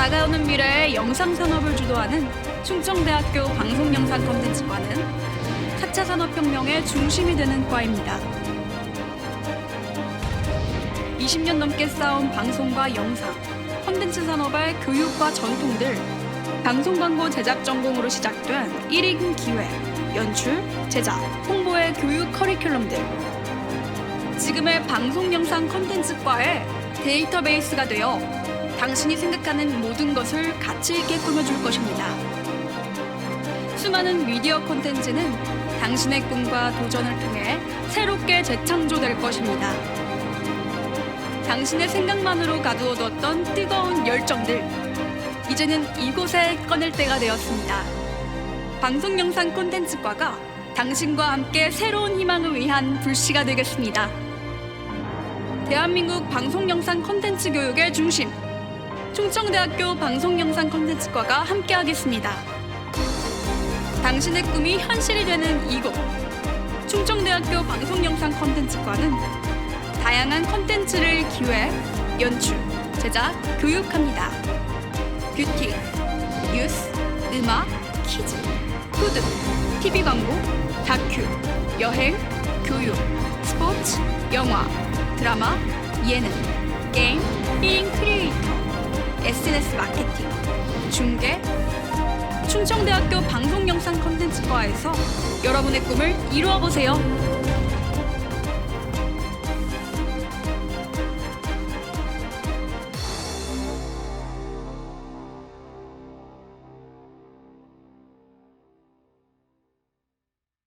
다가오는 미래의 영상 산업을 주도하는 충청대학교 방송영상 콘텐츠과는 4차 산업혁명의 중심이 되는 과입니다. 20년 넘게 쌓아온 방송과 영상, 콘텐츠 산업의 교육과 전통들, 방송 광고 제작 전공으로 시작된 1인 기획, 연출, 제작, 홍보의 교육 커리큘럼들. 지금의 방송 영상 콘텐츠과의 데이터베이스가 되어 당신이 생각하는 모든 것을 가치 있게 꾸며줄 것입니다. 수많은 미디어 콘텐츠는 당신의 꿈과 도전을 통해 새롭게 재창조될 것입니다. 당신의 생각만으로 가두어뒀던 뜨거운 열정들, 이제는 이곳에 꺼낼 때가 되었습니다. 방송 영상 콘텐츠과가 당신과 함께 새로운 희망을 위한 불씨가 되겠습니다. 대한민국 방송 영상 콘텐츠 교육의 중심, 충청대학교 방송 영상 콘텐츠과가 함께하겠습니다. 당신의 꿈이 현실이 되는 이곳, 충청대학교 방송 영상 콘텐츠과는 다양한 콘텐츠를 기획, 연출, 제작, 교육합니다. 뷰티, 뉴스, 음악, 퀴즈, 푸드, TV 광고, 다큐, 여행, 교육, 스포츠, 영화, 드라마, 예능, 게임, 힐링 크리에이터, SNS 마케팅, 중계, 충청대학교 방송영상 컨텐츠과에서 여러분의 꿈을 이루어 보세요.